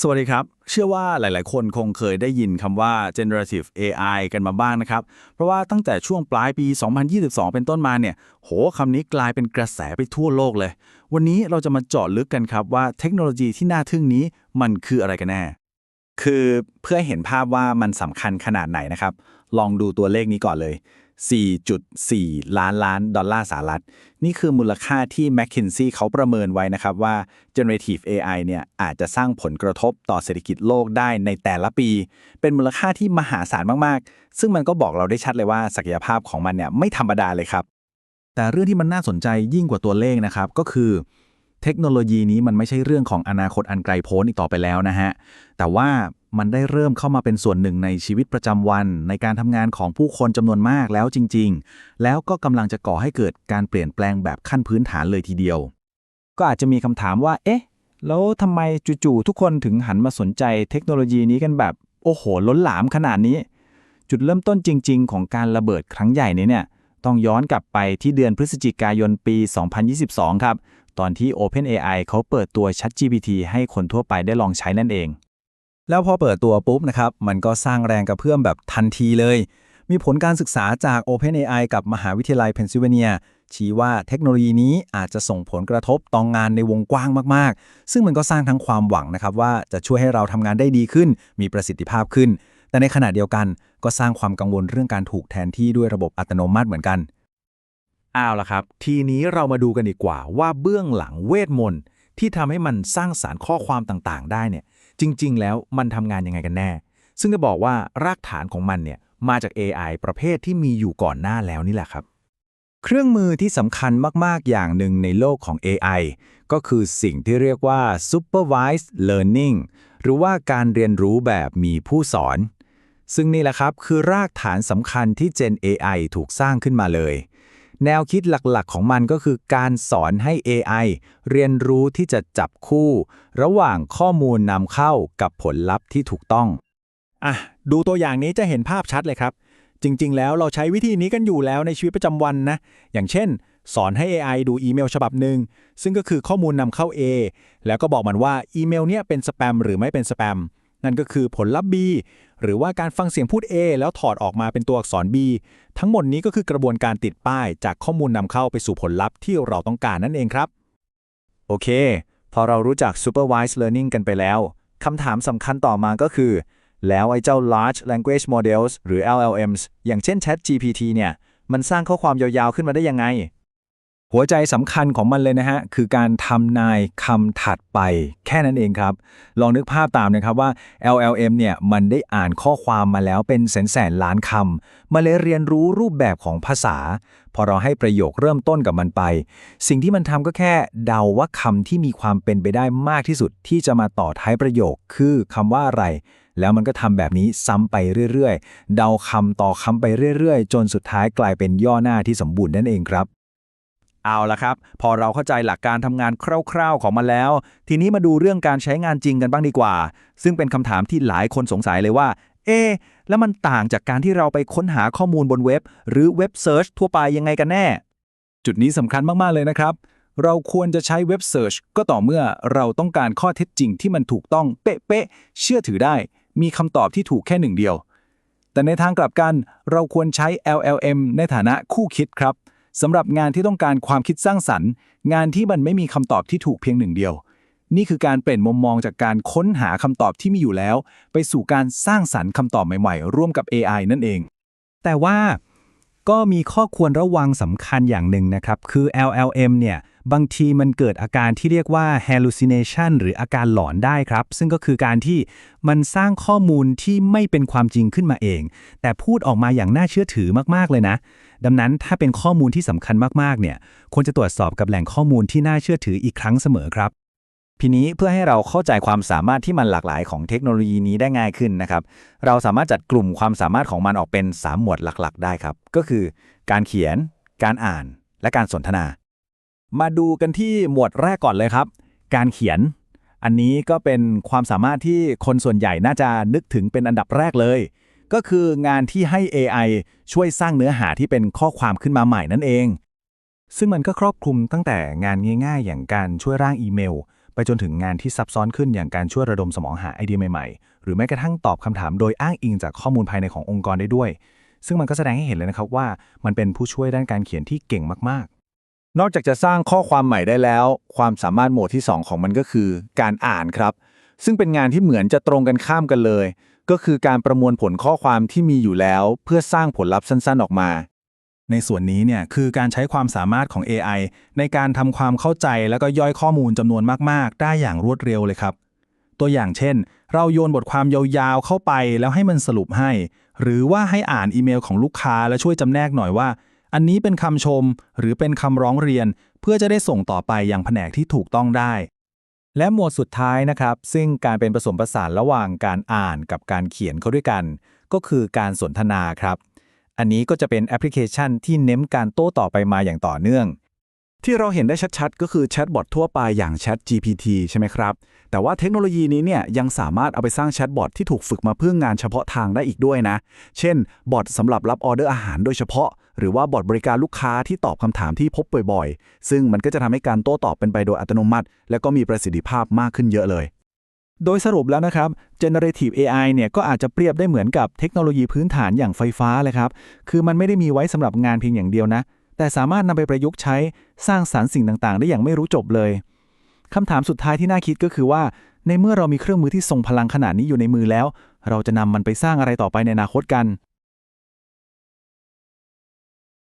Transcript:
สวัสดีครับ เชื่อว่าหลาย ๆ คนคงเคยได้ยินคำว่า generative AI กันมาบ้างนะครับ เพราะว่าตั้งแต่ช่วงปลายปี 2022 เป็นต้นมาเนี่ย โหคำนี้กลายเป็นกระแสไปทั่วโลกเลย วันนี้เราจะมาเจาะลึกกันครับว่าเทคโนโลยีที่น่าทึ่งนี้มันคืออะไรกันแน่ คือเพื่อเห็นภาพว่ามันสำคัญขนาดไหนนะครับ ลองดูตัวเลขนี้ก่อนเลย 4.4 ล้านล้านดอลลาร์สหรัฐ นี่คือมูลค่าที่ McKinsey เขาประเมินไว้นะครับว่า generative AI เนี่ยอาจจะสร้างผลกระทบต่อเศรษฐกิจโลกได้ในแต่ละปี เป็นมูลค่าที่มหาศาลมาก ๆ ซึ่งมันก็บอกเราได้ชัดเลยว่าศักยภาพของมันเนี่ยไม่ธรรมดาเลยครับ แต่เรื่องที่มันน่าสนใจยิ่งกว่าตัวเลขนะครับก็คือ เทคโนโลยีนี้มันไม่ใช่เรื่องของอนาคตอันไกลโพ้นอีกต่อไปแล้วนะฮะแต่ว่า มันได้เริ่มเข้ามาเป็นส่วนหนึ่งในชีวิตประจำวัน ในการทำงานของผู้คนจำนวนมากแล้วจริง ๆ แล้วก็กำลังจะก่อให้เกิดการเปลี่ยนแปลงแบบขั้นพื้นฐานเลยทีเดียว ก็อาจจะมีคำถามว่า เอ๊ะ แล้วทำไมจู่ๆทุกคนถึงหันมาสนใจเทคโนโลยีนี้กันแบบ โอ้โห ล้นหลามขนาดนี้ จุดเริ่มต้นจริง ๆ ของการระเบิดครั้งใหญ่นี้เนี่ย ต้องย้อนกลับไปที่เดือนพฤศจิกายนปี 2022 ครับ ตอนที่ OpenAI เขาเปิดตัว ChatGPT ให้คนทั่วไปได้ลองใช้นั่นเอง แล้วพอเปิดตัวปุ๊บนะครับ มันก็สร้างแรงกระเพื่อมแบบทันทีเลย มีผลการศึกษาจาก OpenAI กับมหาวิทยาลัยเพนซิลเวเนีย ชี้ว่าเทคโนโลยีนี้อาจจะส่งผลกระทบต่องงานในวงกว้างมากๆ ซึ่งมันก็สร้างทั้งความหวังนะครับว่าจะช่วยให้เราทำงานได้ดีขึ้น มีประสิทธิภาพขึ้น แต่ในขณะเดียวกันก็สร้างความกังวลเรื่องการถูกแทนที่ด้วยระบบอัตโนมัติเหมือนกันเอาละครับ ทีนี้เรามาดูกันดีกว่าว่าเบื้องหลังเวทมนต์ที่ทำให้มันสร้างสารรค์ข้อความต่างๆ ได้เนี่ย จริง ๆ แล้วมันทำงานยังไงกันแน่ ซึ่งจะบอกว่ารากฐานของมันเนี่ยมาจาก AI ประเภทที่มีอยู่ก่อนหน้าแล้วนี่แหละครับ เครื่องมือที่สำคัญมาก ๆ อย่างหนึ่งในโลกของ AI ก็คือสิ่งที่เรียกว่า supervised learning หรือว่าการเรียนรู้แบบมีผู้สอน ซึ่งนี่แหละครับคือรากฐานสำคัญที่ Gen AI ถูกสร้างขึ้นมาเลย แนวคิดหลักๆ ของมันก็คือการสอนให้ AI เรียนรู้ที่จะจับคู่ ระหว่างข้อมูลนำเข้ากับผลลัพธ์ที่ถูกต้อง อะ ดูตัวอย่างนี้จะเห็นภาพชัดเลยครับ จริง ๆ แล้วเราใช้วิธีนี้กันอยู่แล้วในชีวิตประจำวันนะ อย่างเช่น สอนให้ AI ดูอีเมลฉบับหนึ่งซึ่งก็คือข้อมูลนำเข้า A แล้วก็บอกมันว่าอีเมลเนี่ยเป็นสแปมหรือไม่เป็นสแปม นั่นก็คือผลลัพธ์ B หรือว่าการฟังเสียงพูด A แล้วถอดออกมาเป็นตัวอักษร B ทั้งหมดนี้ก็คือกระบวนการติดป้าย จากข้อมูลนำเข้าไปสู่ผลลัพธ์ที่เราต้องการนั่นเองครับ โอเค พอเรารู้จัก supervised learning กันไปแล้วคำถามสำคัญต่อมาก็คือ แล้วไอ้เจ้า large language models หรือ LLMs อย่างเช่น Chat GPT เนี่ย มันสร้างข้อความยาวๆขึ้นมาได้ยังไง หัวใจสำคัญของมันเลยนะฮะ คือการทำนายคำถัดไป แค่นั้นเองครับ ลองนึกภาพตามนะครับว่า LLM เนี่ยมันได้อ่านข้อความมาแล้วเป็นแสนแสนล้านคำมาเลยเรียนรู้รูปแบบของภาษา พอเราให้ประโยคเริ่มต้นกับมันไป สิ่งที่มันทำก็แค่เดาว่าคำที่มีความเป็นไปได้มากที่สุดที่จะมาต่อท้ายประโยค คือคำว่าอะไร แล้วมันก็ทำแบบนี้ซ้ำไปเรื่อยๆ เดาคำต่อคำไปเรื่อยๆ จนสุดท้ายกลายเป็นย่อหน้าที่สมบูรณ์นั่นเองครับ เอาละครับ พอเราเข้าใจหลักการทำงานคร่าว ๆของมันแล้ว ทีนี้มาดูเรื่องการใช้งานจริงกันบ้างดีกว่า ซึ่งเป็นคำถามที่หลายคนสงสัยเลยว่า เอ๊ะแล้วมันต่างจากการที่เราไปค้นหาข้อมูลบนเว็บ หรือเว็บเซิร์ชทั่วไปยังไงกันแน่ จุดนี้สำคัญมาก ๆ เลยนะครับ เราควรจะใช้เว็บเซิร์ชก็ต่อเมื่อเราต้องการข้อเท็จจริงที่มันถูกต้องเป๊ะๆเชื่อถือได้ มีคำตอบที่ถูกแค่หนึ่งเดียว แต่ในทางกลับกัน เราควรใช้ LLM ในฐานะคู่คิดครับ สำหรับงานที่ต้องการความคิดสร้างสรรค์ งานที่มันไม่มีคำตอบที่ถูกเพียงหนึ่งเดียว นี่คือการเปลี่ยนมุมมองจากการค้นหาคำตอบที่มีอยู่แล้ว ไปสู่การสร้างสรรค์คำตอบใหม่ๆ ร่วมกับ AI นั่นเอง แต่ว่าก็มีข้อควรระวังสำคัญอย่างหนึ่งนะครับ คือ LLM เนี่ย บางทีมันเกิดอาการที่เรียกว่า hallucination หรืออาการหลอนได้ครับ ซึ่งก็คือการที่มันสร้างข้อมูลที่ไม่เป็นความจริงขึ้นมาเอง แต่พูดออกมาอย่างน่าเชื่อถือมาก ๆ เลยนะ ดังนั้นถ้าเป็นข้อมูลที่สำคัญมาก ๆ เนี่ยควรจะตรวจสอบกับแหล่งข้อมูลที่น่าเชื่อถืออีกครั้งเสมอครับทีนี้เพื่อให้เราเข้าใจความสามารถที่มันหลากหลายของเทคโนโลยีนี้ได้ง่ายขึ้นนะครับ เราสามารถจัดกลุ่มความสามารถของมันออกเป็น 3 หมวดหลักๆ ได้ครับ ก็คือ การเขียน การอ่าน และการสนทนา มาดูกันที่หมวดแรกก่อนเลยครับ การเขียน อันนี้ก็เป็นความสามารถที่คนส่วนใหญ่น่าจะนึกถึงเป็นอันดับแรกเลย ก็คืองานที่ให้ AI ช่วยสร้างเนื้อหาที่เป็นข้อความขึ้นมาใหม่นั่นเอง ซึ่งมันก็ครอบคลุมตั้งแต่งานง่าย ๆ อย่างการช่วยร่างอีเมล ไปจนถึงงานที่ซับซ้อนขึ้นอย่างการช่วยระดมสมองหาไอเดียใหม่ๆ หรือแม้กระทั่งตอบคำถามโดยอ้างอิงจากข้อมูลภายในขององค์กรได้ด้วย ซึ่งมันก็แสดงให้เห็นเลยนะครับว่ามันเป็นผู้ช่วยด้านการเขียนที่เก่งมาก นอกจากจะสร้างข้อความใหม่ได้แล้ว ความสามารถโหมดที่ 2 ของมันก็คือ การอ่านครับ ซึ่งเป็นงานที่เหมือนจะตรงกันข้ามกันเลย ก็คือการประมวลผลข้อความที่มีอยู่แล้ว เพื่อสร้างผลลัพธ์สั้นๆออกมา ในส่วนนี้เนี่ยคือการใช้ความสามารถของ AI ในการทำความเข้าใจแล้วก็ย่อยข้อมูลจำนวนมากๆ ได้อย่างรวดเร็วเลยครับ ตัวอย่างเช่น เราโยนบทความยาวๆเข้าไปแล้วให้มันสรุปให้ หรือว่าให้อ่านอีเมลของลูกค้าแล้วช่วยจำแนกหน่อยว่า อันนี้เป็นคำชมหรือเป็นคำร้องเรียน เพื่อจะได้ส่งต่อไปอยังแผนกที่ถูกต้องได้ และหมวดสุดท้ายนะครับ ซึ่งการเป็นผสมผสานระหว่างการอ่านกับการเขียนเข้าด้วยกัน ก็คือการสนทนาครับ อันนี้ก็จะเป็นแอปพลิเคชันที่เน้นการโต้ตอบไปมาอย่างต่อเนื่อง ที่เราเห็นได้ชัดๆ ก็คือแชทบอททั่วไปอย่าง Chat GPT ใช่ไหมครับ แต่ว่าเทคโนโลยีนี้เนี่ยยังสามารถเอาไปสร้างแชทบอทที่ถูกฝึกมาเพื่องานเฉพาะทางได้อีกด้วยนะ เช่น บอทสำหรับรับออเดอร์อาหารโดยเฉพาะ หรือว่าบอทบริการลูกค้าที่ตอบคำถามที่พบบ่อยๆ ซึ่งมันก็จะทำให้การโต้ตอบเป็นไปโดยอัตโนมัติ และก็มีประสิทธิภาพมากขึ้นเยอะเลย โดยสรุปแล้วนะครับ generative AI เนี่ยก็อาจจะเปรียบได้เหมือนกับเทคโนโลยีพื้นฐานอย่างไฟฟ้าเลยครับ คือมันไม่ได้มีไว้สำหรับงานเพียงอย่างเดียวนะ แต่สามารถนำไปประยุกต์ใช้สร้างสารรค์สิ่งต่างๆ ได้อย่างไม่รู้จบเลยคำถามสุดท้ายที่น่าคิดก็คือว่า ในเมื่อเรามีเครื่องมือที่ทรงพลังขนาดนี้อยู่ในมือแล้ว เราจะนำมันไปสร้างอะไรต่อไปในอนาคตกัน